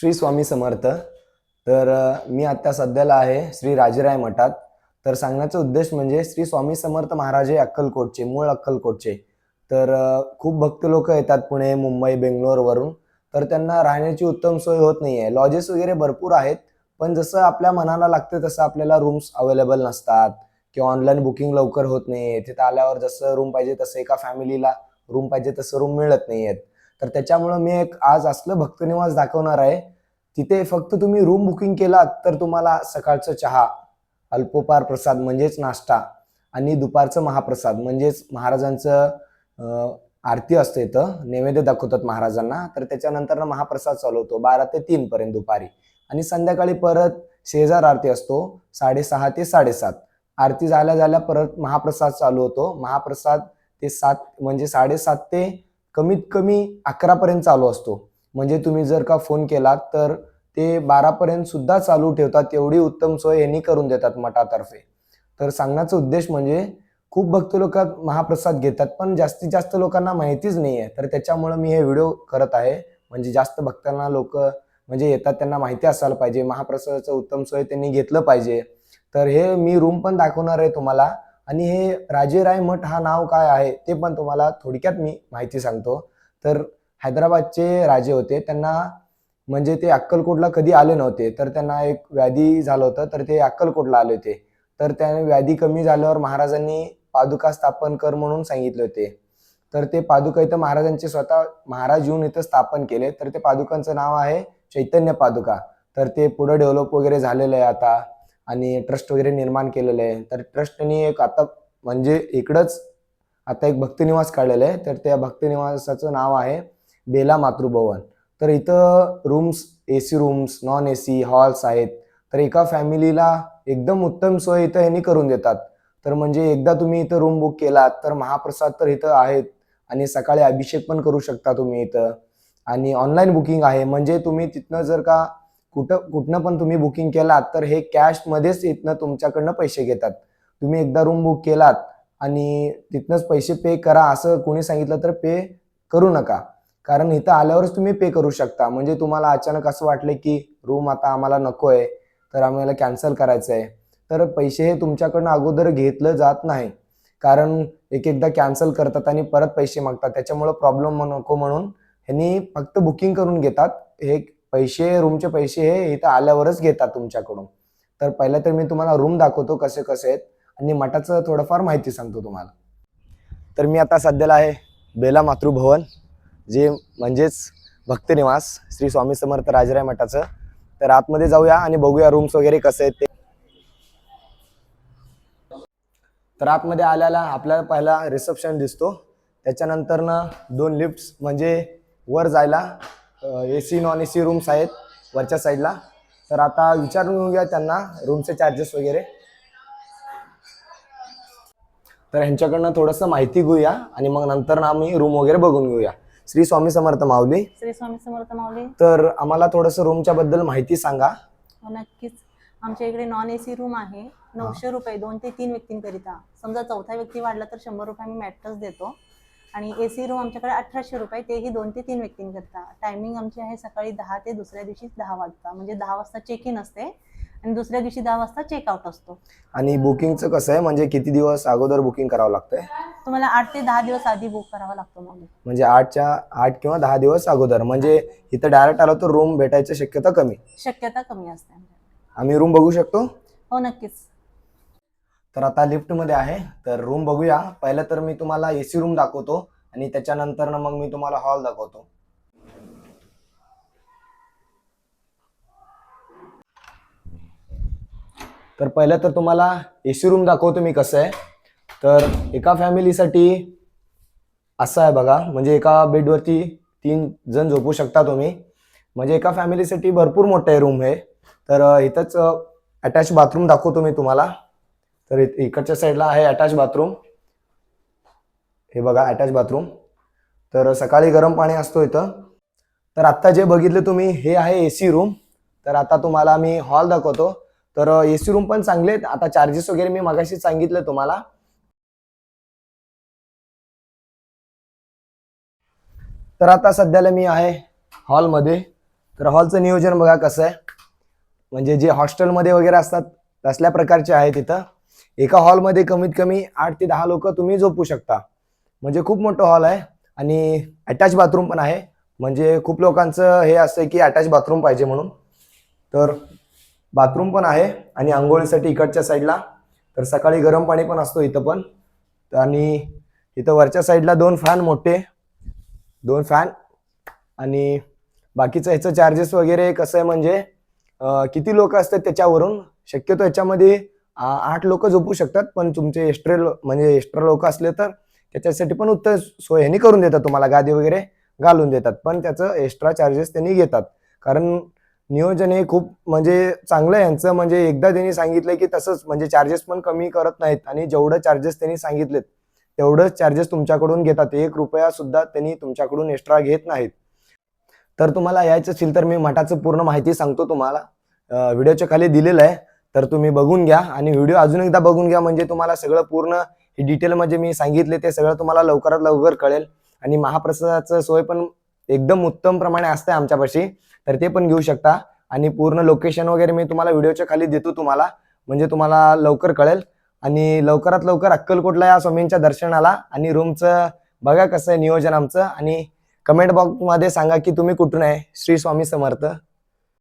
श्री स्वामी समर्थ. तर मी आत्ता सध्याला आहे श्री राजराय मठात. तर सांगण्याचा उद्देश म्हणजे श्री स्वामी समर्थ महाराज हे अक्कलकोटचे मूळ अक्कलकोटचे. तर खूप भक्त लोक येतात पुणे मुंबई बेंगलोरवरून. तर त्यांना राहण्याची उत्तम सोय होत नाही आहे लॉजेस वगैरे भरपूर आहेत पण जसं आपल्या मनाला लागतं तसं आपल्याला रूम्स अवेलेबल नसतात. किंवा ऑनलाईन बुकिंग लवकर होत नाही तिथं आल्यावर जसं रूम पाहिजे तसं एका फॅमिलीला रूम पाहिजे तसं रूम मिळत नाही आहेत तर त्याच्यामुळं मी एक आज असलं भक्तनिवास दाखवणार आहे. तिथे फक्त तुम्ही रूम बुकिंग केलात तर तुम्हाला सकाळचं चहा अल्पोपार प्रसाद म्हणजेच नाश्ता आणि दुपारचं महाप्रसाद म्हणजेच महाराजांचं आरती असते इथं नैवेद्य दाखवतात महाराजांना. तर त्याच्यानंतर महाप्रसाद चालू होतो बारा ते तीन पर्यंत दुपारी. आणि संध्याकाळी परत शेजार आरती असतो साडेसहा ते साडेसात. आरती झाल्या झाल्या परत महाप्रसाद चालू होतो. महाप्रसाद ते सात म्हणजे साडेसात ते कमीत कमी अकरापर्यंत चालू असतो. म्हणजे तुम्ही जर का फोन केलात तर ते बारापर्यंत सुद्धा चालू ठेवतात. एवढी उत्तम सोय यांनी करून देतात मठातर्फे. तर सांगण्याचा उद्देश म्हणजे खूप भक्त लोक महाप्रसाद घेतात पण जास्तीत जास्त लोकांना माहितीच नाही आहे तर त्याच्यामुळं मी हे व्हिडिओ करत आहे. म्हणजे जास्त भक्तांना लोक म्हणजे येतात त्यांना माहिती असायला पाहिजे. महाप्रसादाचं उत्तम सोय त्यांनी घेतलं पाहिजे. तर हे मी रूम पण दाखवणार आहे तुम्हाला. आणि हे राजेराय मठ हा नाव काय आहे ते पण तुम्हाला थोडक्यात मी माहिती सांगतो. तर हैदराबादचे राजे होते. त्यांना म्हणजे ते अक्कलकोटला कधी आले नव्हते. तर त्यांना एक व्याधी झालं होतं. तर ते अक्कलकोटला आले होते. तर त्याने व्याधी कमी झाल्यावर महाराजांनी पादुका स्थापन कर म्हणून सांगितले होते. तर ते पादुका इथं महाराजांचे स्वतः महाराज येऊन इथं स्थापन केले. तर ते पादुकांचं नाव आहे चैतन्य पादुका. तर ते पुढं डेव्हलप वगैरे झालेलं आहे आता. आणि ट्रस्ट वगैरे निर्माण केलेलं आहे. तर ट्रस्टनी एक आता म्हणजे इकडंच आता एक भक्तिनिवास काढलेलं आहे. तर त्या भक्तिनिवासाचं नाव आहे बेला मातृभवन. तर इथं rooms A C rooms non A C halls आहेत. तर एका फॅमिलीला एकदम उत्तम सोय इथं यांनी करून देतात. तर म्हणजे एकदा तुम्ही इथं रूम बुक केलात तर महाप्रसाद तर इथं आहेत. आणि सकाळी अभिषेक पण करू शकता तुम्ही इथं. आणि ऑनलाईन बुकिंग आहे. म्हणजे तुम्ही तिथनं जर का कुठं कुठनं पण तुम्ही बुकिंग केलात तर हे कॅशमध्येच इथनं तुमच्याकडनं पैसे घेतात. तुम्ही एकदा रूम बुक केलात आणि तिथनंच पैसे पे करा असं कोणी सांगितलं तर पे करू नका. कारण इथं आल्यावरच तुम्ही पे करू शकता. म्हणजे तुम्हाला अचानक असं वाटलं की रूम आता आम्हाला नको आहे तर आम्हाला कॅन्सल करायचं आहे तर पैसे हे तुमच्याकडनं अगोदर घेतलं जात नाही. कारण एक एकदा कॅन्सल करतात आणि परत पैसे मागतात. त्याच्यामुळं प्रॉब्लेम नको म्हणून ह्यांनी फक्त बुकिंग करून घेतात. हे पैसे रूमचे पैसे हे इथं आल्यावरच घेतात तुमच्याकडून. तर पहिलं तर मी तुम्हाला रूम दाखवतो कसे कसे आहेत आणि मठाचं थोडंफार माहिती सांगतो तुम्हाला. तर मी आता सध्याला आहे बेला मातृभवन जे म्हणजेच भक्तनिवास श्री स्वामी समर्थ राजराय मठाचं. तर आतमध्ये जाऊया आणि बघूया रूम्स वगैरे कसे आहेत ते. तर आतमध्ये आल्याला आपल्याला पहिला रिसेप्शन दिसतो. त्याच्यानंतर ना दोन लिफ्ट्स म्हणजे वर जायला A C non A C rooms आहेत वरच्या साईडला तर आता विचारून घेऊया त्यांना रूमचे चार्जेस वगैरे. तर ह्यांच्याकडनं थोडंसं माहिती घेऊया आणि मग नंतर ना आम्ही रूम वगैरे बघून घेऊया. श्री स्वामी समर्थ माऊली. श्री स्वामी समर्थ माऊली. तर आम्हाला थोडंसं रूमच्या बद्दल माहिती सांगा. हो नक्कीच. आमच्या इकडे नॉन एसी रूम आहे. नऊशे रुपये दोन ते तीन व्यक्तींकरिता. समजा चौथा व्यक्ती वाढला तर शंभर रुपये आम्ही मॅट्रस देतो. आणि ए सी रूम आमच्याकडे अठराशे रुपये तेही दोन ते तीन व्यक्तींकरिता टायमिंग आमची आहे सकाळी दहा ते दुसऱ्या दिवशी दहा वाजता. म्हणजे दहा वाजता चेक इन असते आणि दुसऱ्या दिवशी दहा वाजता चेकआउट असतो. आणि बुकिंगचं कसं आहे? म्हणजे किती दिवस अगोदर बुकिंग करावं लागतंय? तुम्हाला आठ ते दहा दिवस आधी बुक करावा लागतो माऊली म्हणजे आठच्या आठ किंवा दहा दिवस अगोदर. म्हणजे इथं डायरेक्ट आलो तर रूम भेटायची शक्यता कमी? शक्यता कमी असते. आम्ही रूम बघू शकतो? हो नक्कीच. तर आता लिफ्टमध्ये आहे. तर रूम बघूया. पहिलं तर मी तुम्हाला ए सी रूम दाखवतो आणि त्याच्यानंतर मग मी तुम्हाला हॉल दाखवतो. तर पहिलं तर तुम्हाला ए सी रूम दाखवतो मी कसं आहे. तर एका फॅमिलीसाठी असं आहे बघा. म्हणजे एका बेडवरती तीन जण झोपू शकता तुम्ही. म्हणजे एका फॅमिलीसाठी भरपूर मोठं आहे रूम हे. तर इथंच अटॅच बाथरूम दाखवतो मी तुम्हाला. तर इकडच्या साईडला आहे अटॅच बाथरूम हे बघा अटॅच बाथरूम तर सकाळी गरम पाणी असतो इथं. तर आत्ता जे बघितलं तुम्ही हे आहे ए सी रूम तर आता तुम्हाला मी हॉल दाखवतो. तर ए सी रूम पण चांगले आहेत. आता चार्जेस वगैरे मी मगाशी सांगितलं तुम्हाला. तर आता सध्याला मी आहे हॉलमध्ये तर हॉलचं नियोजन बघा कसं आहे. म्हणजे जे हॉस्टेलमध्ये वगैरे असतात तसल्या प्रकारचे आहे तिथं एका हॉलमध्ये कमीत कमी आठ ते दहा लोक तुम्ही झोपू शकता. म्हणजे खूप मोठं हॉल आहे आणि अटॅच बाथरूम पण आहे. म्हणजे खूप लोकांचं हे असतं की अटॅच बाथरूम पाहिजे म्हणून. तर बाथरूम पण आहे आणि आंघोळीसाठी इकडच्या साईडला तर सकाळी गरम पाणी पण असतो इथं पण. आणि इथं वरच्या साईडला दोन फॅन मोठे दोन फॅन आणि बाकीचं ह्याचं चार्जेस वगैरे कसं आहे म्हणजे किती लोक असतात त्याच्यावरून शक्यतो याच्यामध्ये आठ लोक झोपू शकतात पण तुमचे एक्स्ट्रे म्हणजे एक्स्ट्रा लोक असले तर त्याच्यासाठी पण उत्तर सोय ह्यांनी करून देतात तुम्हाला गादी वगैरे घालून देतात. पण त्याचं एक्स्ट्रा चार्जेस त्यांनी घेतात. कारण नियोजन हे खूप म्हणजे चांगलं आहे यांचं. म्हणजे एकदा त्यांनी सांगितलं की तसंच म्हणजे चार्जेस पण कमी करत नाहीत आणि जेवढं चार्जेस त्यांनी सांगितलेत तेवढंच चार्जेस तुमच्याकडून घेतात. एक रुपया सुद्धा त्यांनी तुमच्याकडून एक्स्ट्रा घेत नाहीत. तर तुम्हाला यायचं असेल तर मी मठाचं पूर्ण माहिती सांगतो तुम्हाला. व्हिडिओच्या खाली दिलेलं आहे. तर तुम्ही बघून घ्या आणि व्हिडिओ अजून एकदा बघून घ्या. म्हणजे तुम्हाला सगळं पूर्ण हे डिटेलमध्ये मी सांगितले ते सगळं तुम्हाला लवकरात लवकर कळेल. आणि महाप्रसादाचं सोय पण एकदम उत्तम प्रमाणे असते आमच्यापाशी. तर ते पण घेऊ शकता. आणि पूर्ण लोकेशन वगैरे मी तुम्हाला व्हिडिओच्या खाली देतो तुम्हाला. म्हणजे तुम्हाला लवकर कळेल. आणि लवकरात लवकर अक्कलकोटला या स्वामींच्या दर्शनाला आणि रूमचं बघा कसं आहे नियोजन आमचं. आणि कमेंट बॉक्समध्ये सांगा की तुम्ही कुठून आहे? श्री स्वामी समर्थ.